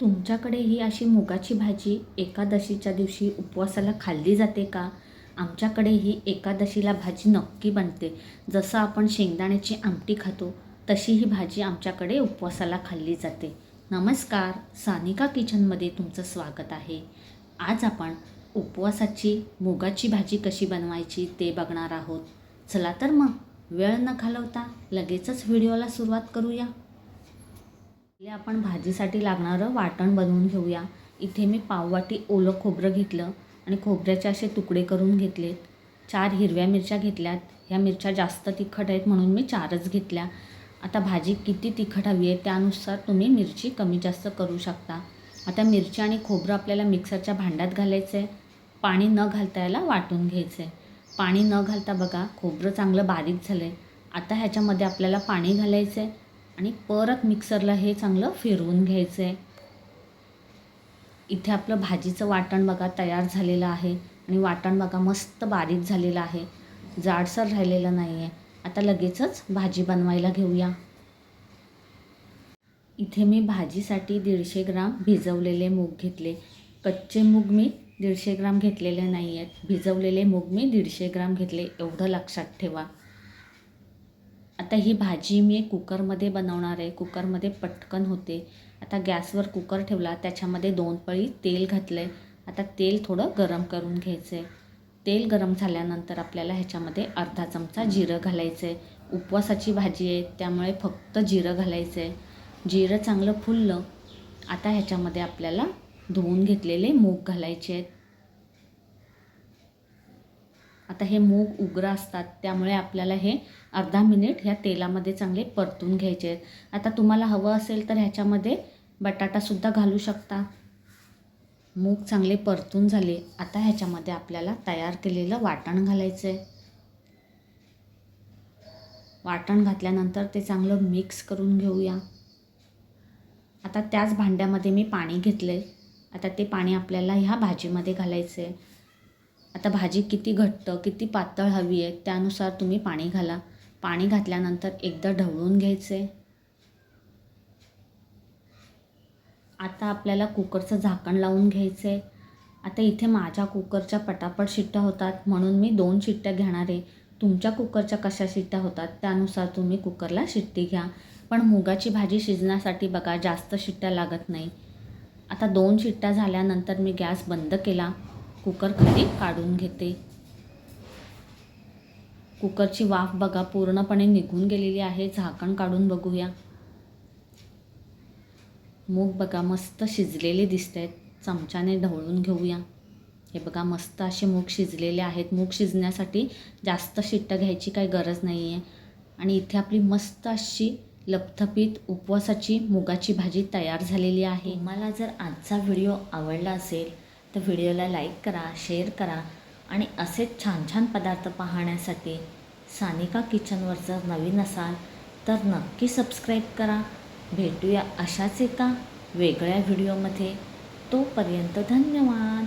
तुमच्याकडे ही अशी मुगाची भाजी एकादशीच्या दिवशी उपवासाला खाल्ली जाते का? आमच्याकडे ही एकादशीला भाजी नक्की बनते. जसं आपण शेंगदाण्याची आमटी खातो तशी ही भाजी आमच्याकडे उपवासाला खाल्ली जाते. नमस्कार सानिका किचनमध्ये तुमचं स्वागत आहे. आज आपण उपवासाची मुगाची भाजी कशी बनवायची ते बघणार आहोत. चला तर मग वेळ न घालवता लगेचच व्हिडिओला सुरुवात करूया. पहिले आपण भाजीसाठी लागणारं वाटण बनवून घेऊया. इथे मी पाववाटी ओलं खोबरं घेतलं आणि खोबऱ्याचे असे तुकडे करून घेतलेत. चार हिरव्या मिरच्या घेतल्यात. ह्या मिरच्या जास्त तिखट आहेत म्हणून मी चारच घेतल्या. आता भाजी किती तिखट हवी आहे त्यानुसार तुम्ही मिरची कमी जास्त करू शकता. आता मिरची आणि खोबरं आपल्याला मिक्सरच्या भांड्यात घालायचं आहे पाणी न घालता याला वाटून घ्यायचं आहे पाणी न घालता बघा खोबरं चांगलं बारीक झालं आहे आता ह्याच्यामध्ये आपल्याला पाणी घालायचं आहे आणि परत मिक्सरला हे चांगलं फिरवून घ्यायचं आहे इथे आपलं भाजीचं वाटण बघा तयार झालेलं आहे आणि वाटण बघा मस्त बारीक झालेलं आहे. जाडसर राहिलेलं नाही आहे आता लगेचच भाजी बनवायला घेऊया. इथे मी भाजीसाठी दीडशे ग्राम भिजवलेले मूग घेतले. कच्चे मूग मी दीडशे ग्राम घेतलेले नाही आहेत भिजवलेले मूग मी दीडशे ग्राम घेतले. एवढं लक्षात ठेवा. आता ही भाजी मी कुकरमध्ये बनवणार आहे. कुकरमध्ये पटकन होते. आता गॅसवर कुकर ठेवला. त्याच्यामध्ये दोन पळी तेल घातलं आहे आता तेल थोडं गरम करून घ्यायचं आहे तेल गरम झाल्यानंतर आपल्याला ह्याच्यामध्ये अर्धा चमचा जिरं घालायचं आहे उपवासाची भाजी आहे. त्यामुळे फक्त जिरं घालायचं आहे जिरं चांगलं फुललं. आता ह्याच्यामध्ये आपल्याला धुवून घेतलेले मूग घालायचे आहेत. आता हे मूग उग्र असतात त्यामुळे आपल्याला हे अर्धा मिनिट ह्या तेलामध्ये चांगले परतून घ्यायचे आहेत. आता तुम्हाला हवं असेल तर ह्याच्यामध्ये बटाटासुद्धा घालू शकता. मूग चांगले परतून झाले. आता ह्याच्यामध्ये आपल्याला तयार केलेलं वाटण घालायचं आहे. वाटण घातल्यानंतर ते चांगलं मिक्स करून घेऊया. आता त्याच भांड्यामध्ये मी पाणी घेतलं आहे आता ते पाणी आपल्याला ह्या भाजीमध्ये घालायचं आहे आता भाजी किती घट्ट किती पातळ हवी आहे त्यानुसार तुम्ही पाणी घाला. पाणी घातल्यानंतर एकदा ढवळून घ्यायचे. आता आपल्याला कुकरचं झाकण लावून घ्यायचं आहे आता इथे माझ्या कुकरच्या पटापट शिट्ट्या होतात म्हणून मी दोन शिट्ट्या घेणार आहे. तुमच्या कुकरच्या कशा शिट्ट्या होतात त्यानुसार तुम्ही कुकरला शिट्टी घ्या. पण मुगाची भाजी शिजण्यासाठी बघा जास्त शिट्ट्या लागत नाही. आता दोन शिट्ट्या झाल्यानंतर मी गॅस बंद केला. कुकर खाली काढून घेते. कुकरची वाफ बघा पूर्णपणे निघून गेलेली आहे. झाकण काढून बघूया. मूग बघा मस्त शिजलेले दिसत आहेत चमच्याने ढवळून घेऊया. हे बघा मस्त असे मूग शिजलेले आहेत. मूग शिजण्यासाठी जास्त शिट्ट घ्यायची काही गरज नाही आहे आणि इथे आपली मस्त अशी लपथपीत उपवासाची मुगाची भाजी तयार झालेली आहे. मला जर आजचा व्हिडिओ आवडला असेल तर व्हिडिओला लाईक करा शेअर करा आणि असेच छान छान पदार्थ पाहण्यासाठी सानिका किचनवर जर नवीन असाल तर नक्की सबस्क्राईब करा. भेटूया अशाच एका वेगळ्या व्हिडिओमध्ये. तोपर्यंत धन्यवाद.